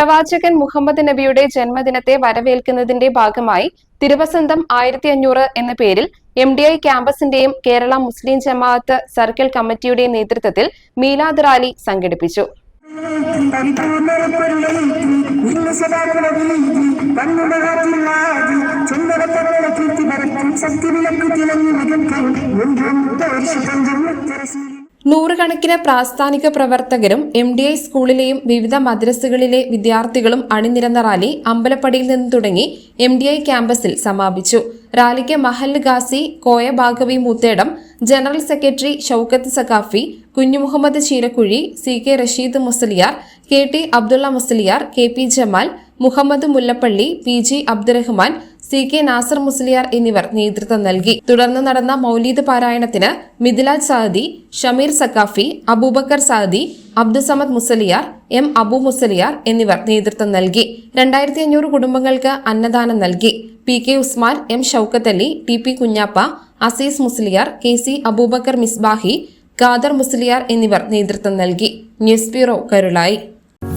പ്രവാചകൻ മുഹമ്മദ് നബിയുടെ ജന്മദിനത്തെ വരവേൽക്കുന്നതിന്റെ ഭാഗമായി തിരുവസന്തം ആയിരത്തി അഞ്ഞൂറ് എന്ന പേരിൽ എം ഡി ഐ ക്യാമ്പസിന്റെയും കേരള മുസ്ലിം ജമാഅത്ത് സർക്കിൾ കമ്മിറ്റിയുടെയും നേതൃത്വത്തിൽ മീലാദ് റാലി സംഘടിപ്പിച്ചു. നൂറുകണക്കിന് പ്രാസ്ഥാനിക പ്രവർത്തകരും എം ഡി ഐ സ്കൂളിലെയും വിവിധ മദ്രസകളിലെ വിദ്യാർത്ഥികളും അണിനിരന്ന റാലി അമ്പലപ്പടിയിൽ നിന്ന് തുടങ്ങി എം ഡി ഐ ക്യാമ്പസിൽ സമാപിച്ചു. റാലിക്ക് മഹല്ല് Gazi Koya Bhagavi Moothedam general secretary Shoukath Saqafi Kunjumuhammed Cheerakuzhi C K Rasheed Musliyar K T Abdulla Musliyar K P Jamal Muhammed Mullappally P G Abdurahman C K Nasar Musliyar എന്നിവർ നേതൃത്വം നൽകി. തുടർന്ന് നടന്ന മൗലീദ് പാരായണത്തിന് മിഥിലാജ് സാദി ഷമീർ സക്കാഫി അബൂബക്കർ സാദി അബ്ദുസമദ് മുസലിയാർ എം അബു മുസലിയാർ എന്നിവർ നേതൃത്വം നൽകി. രണ്ടായിരത്തി അഞ്ഞൂറ് കുടുംബങ്ങൾക്ക് അന്നദാനം നൽകി. P K Usman M Shoukath Ali T P Kunjappa Azeez Musliyar K C Aboobacker Misbahi Khader Musliyar എന്നിവർ നേതൃത്വം നൽകി. News bureau Karulai.